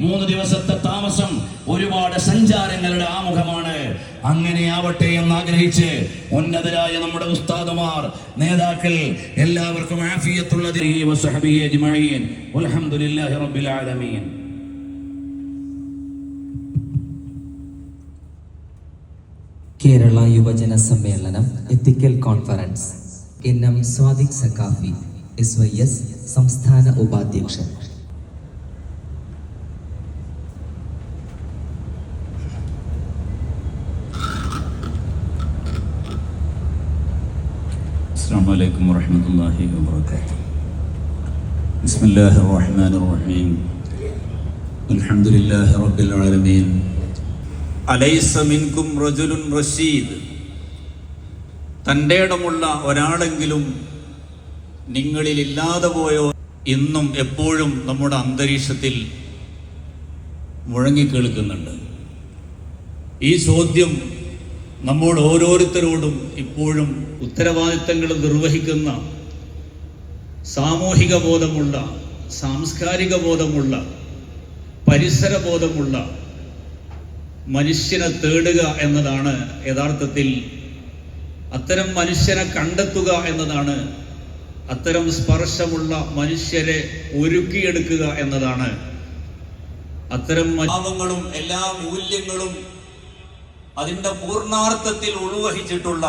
മൂന്ന് ദിവസത്തെ താമസം ഒരുപാട് സഞ്ചാരങ്ങളുടെ ആമുഖമാണ്. അങ്ങനെ ആവട്ടെ എന്ന് ആഗ്രഹിച്ച് ഉന്നതരായ നമ്മുടെ ഉസ്താദുമാർ നേതാക്കൾ എല്ലാവർക്കും ആഫിയത്തുള്ള കേരള യുവജന സമ്മേളനം ethical conference. N M Swadiq Saqafi S Y S സംസ്ഥാന ഉപാധ്യക്ഷൻ. السلام عليكم ورحمة الله وبركاته بسم الله الرحمن الرحيم الحمد لله رب العالمين أليس منكم رجل رشيد തൻ്റെ ഇടമുള്ള ഒരാളെങ്കിലും നിങ്ങളിൽ ഇല്ലാതെ പോയോ ഇന്നും എപ്പോഴും നമ്മുടെ അന്തരീക്ഷത്തിൽ മുഴങ്ങിക്കേൾക്കുന്നുണ്ട് ഈ ചോദ്യം നമ്മോട് ഓരോരുത്തരോടും ഇപ്പോഴും ഉത്തരവാദിത്തങ്ങൾ നിർവഹിക്കുന്ന സാമൂഹിക ബോധമുള്ള സാംസ്കാരിക ബോധമുള്ള പരിസര ബോധമുള്ള മനുഷ്യനെ തേടുക എന്നതാണ് യഥാർത്ഥത്തിൽ അത്തരം മനുഷ്യനെ കണ്ടെത്തുക എന്നതാണ് അത്തരം സ്പർശമുള്ള മനുഷ്യരെ ഒരുക്കിയെടുക്കുക എന്നതാണ്. അത്തരം ഭാവങ്ങളും എല്ലാ മൂല്യങ്ങളും അതിന്റെ പൂർണാർത്ഥത്തിൽ ഉൾവഹിച്ചിട്ടുള്ള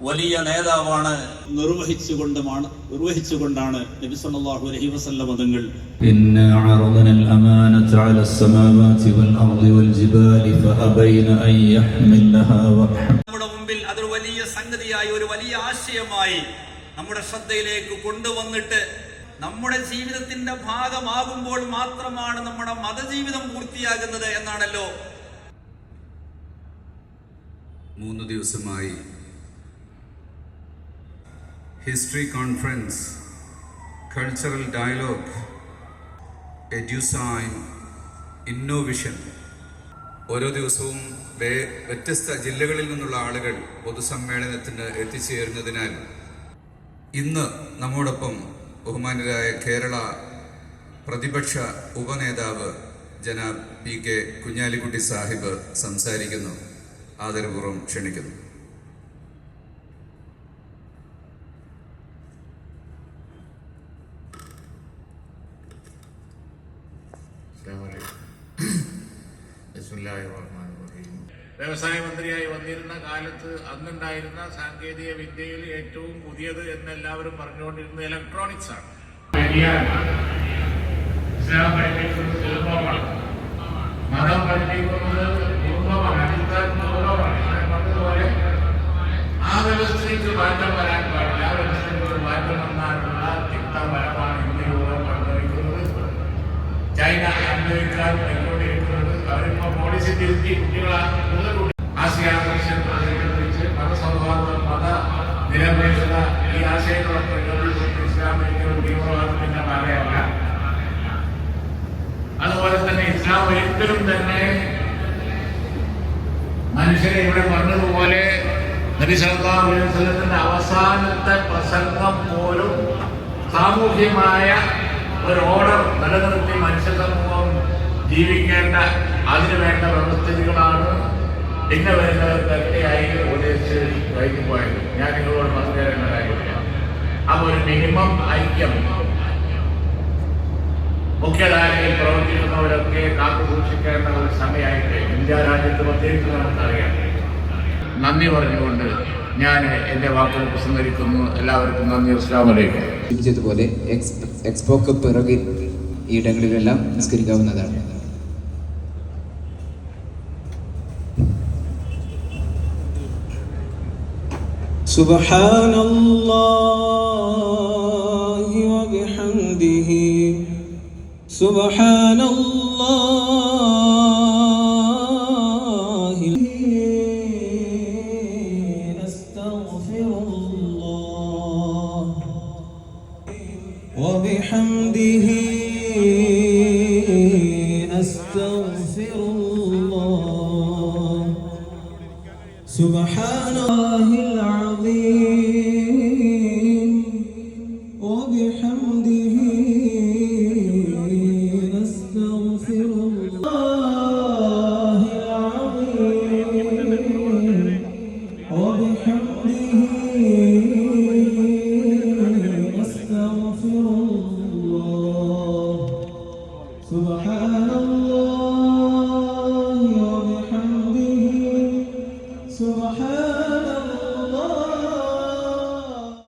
വലിയ നേതാവാണ് നിർവഹിച്ചുകൊണ്ടുമാണ് നിർവഹിച്ചുകൊണ്ടാണ് നബി സല്ലല്ലാഹു അലൈഹി വസല്ലം തങ്ങൾ ഇന്ന അർദന അമാനത അല സമവാതി വൽ അർദി വൽ ജിബാലി ഫഅബൈന അൻ യഹ്മിൽനഹാ നമ്മുടെ മുമ്പിൽ അതൊരു വലിയ സംഗതിയായി ഒരു വലിയ ആശയമായി നമ്മുടെ ശ്രദ്ധയിലേക്ക് കൊണ്ടുവന്നിട്ട് നമ്മുടെ ജീവിതത്തിന്റെ ഭാഗമാകുമ്പോൾ മാത്രമാണ് നമ്മുടെ മതജീവിതം പൂർത്തിയാകുന്നത് എന്നാണല്ലോ മൂന്ന് ദിവസമായി. History conference cultural dialogue Edusign Innovision ഓരോ ദിവസവും വ്യത്യസ്ത ജില്ലകളിൽ നിന്നുള്ള ആളുകൾ പൊതുസമ്മേളനത്തിന് എത്തിച്ചേരുന്നതിനാൽ ഇന്ന് നമ്മോടൊപ്പം ബഹുമാനരായ കേരള പ്രതിപക്ഷ ഉപനേതാവ് ജനാബ് പി കെ കുഞ്ഞാലിക്കുട്ടി സാഹിബ് സംസാരിക്കുന്നു. ആദരപൂർവം ക്ഷണിക്കുന്നു. വ്യവസായ മന്ത്രിയായി വന്നിരുന്ന കാലത്ത് അന്നുണ്ടായിരുന്ന സാങ്കേതിക വിദ്യയിൽ ഏറ്റവും പുതിയത് എന്ന് എല്ലാവരും പറഞ്ഞുകൊണ്ടിരുന്നത് ഇലക്ട്രോണിക്സ് ആണ്. മതം പഠിപ്പിക്കുന്നത് അനുഭവിക്കാൻ പോയിക്കൊണ്ടിരിക്കുന്നത്. അവരിപ്പോ പോളിസി തിരുത്തി കുട്ടികളെ കൂടുതൽ ആസിയാൻ ദർശൻ പ്രചരിപ്പിച്ച് മതസൗഹാർദ്ദ മത നിരപേക്ഷത ഈ ആശയങ്ങളൊക്കെ ഇസ്ലാമിക തീവ്രവാദത്തിന്റെ മാലയല്ല അതുപോലെ തന്നെ ഇസ്ലാം ഒരിക്കലും തന്നെ മനുഷ്യരെ ഇവിടെ പറഞ്ഞതുപോലെ നബി സല്ലല്ലാഹു അലൈഹി വസല്ലത്തിന്റെ അവസാനത്തെ പ്രസംഗം പോലും സാമൂഹ്യമായ ഒരു ഓർഡർ നിലനിർത്തി മനുഷ്യ സമൂഹം ജീവിക്കേണ്ട അതിനു വേണ്ട വ്യവസ്ഥിതികളാണ് പിന്നെ വരുന്നവർക്കൊക്കെയായി ഉപദേശിച്ച് കഴിഞ്ഞു പോയത്. ഞാൻ നിങ്ങളോട് പറഞ്ഞു കാര്യമില്ല അപ്പൊ ഒരു മിനിമം ഐക്യം. മുഖ്യധാരയിൽ പ്രവർത്തിക്കുന്നവരൊക്കെ കാത്തു സൂക്ഷിക്കേണ്ട ഒരു സമയമായിട്ട് ഇന്ത്യ രാജ്യത്ത് പ്രത്യേകിച്ച് നമുക്കറിയാം. നന്ദി പറഞ്ഞുകൊണ്ട് ഞാൻ എന്റെ വാക്കുകൾ പ്രസംഗിക്കുന്നു. എല്ലാവർക്കും നന്ദി. അസ്ലാം എക്സ്പോക്ക് പിറകിൽ ഈ ഇടങ്ങളിലെല്ലാം നിസ്കരിക്കാവുന്നതാണ്. سبحان الله وبحمده. سبحان الله أستغفر الله. وبحمده. أستغفر الله. سبحان الله سبحان الله وبحمده